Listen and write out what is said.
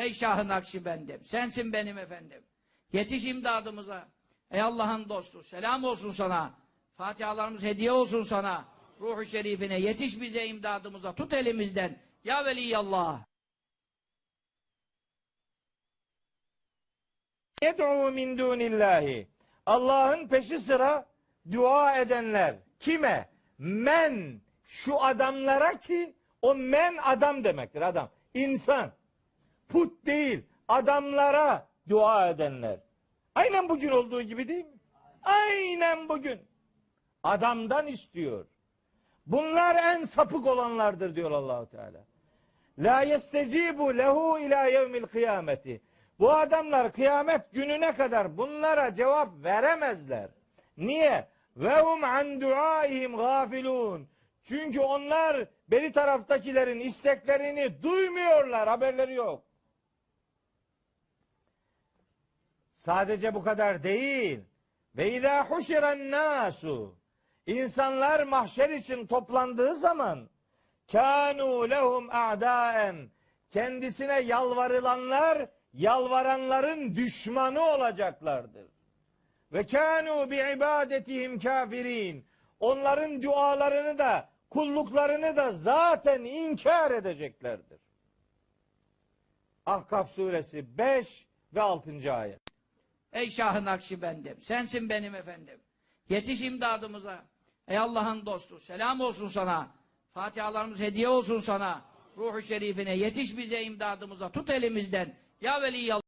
Ey Şah-ı Nakşibendim, sensin benim efendim. Yetiş imdadımıza. Ey Allah'ın dostu, selam olsun sana. Fatihalarımız hediye olsun sana. Ruhu şerifine yetiş bize imdadımıza. Tut elimizden. Ya Veliyallah. Yed'u min dunillahi. Allah'ın peşi sıra dua edenler. Kime? Men. Şu adamlara ki o men adam demektir adam. İnsan. Put değil. Adamlara dua edenler. Aynen bugün olduğu gibi değil mi? Aynen bugün. Adamdan istiyor. Bunlar en sapık olanlardır diyor Allahu Teala. La yestecibu lehu ila yevmil kıyameti. Bu adamlar kıyamet gününe kadar bunlara cevap veremezler. Niye? Ve hum an duaihim gafilun. Çünkü onlar beri taraftakilerin isteklerini duymuyorlar, haberleri yok. Sadece bu kadar değil. Ve izâ huşiren nasu. İnsanlar mahşer için toplandığı zaman kânû lehum a'daen. Kendisine yalvarılanlar yalvaranların düşmanı olacaklardır. Ve kânû bi ibadetihim kafirin. Onların dualarını da kulluklarını da zaten inkar edeceklerdir. Ahkaf suresi 5 ve 6. ayet. Ey Şah-ı Nakşibendim, sensin benim efendim. Yetiş imdadımıza. Ey Allah'ın dostu, selam olsun sana. Fatihalarımız hediye olsun sana. Ruhu şerifine yetiş bize imdadımıza. Tut elimizden. Ya Veliyallah.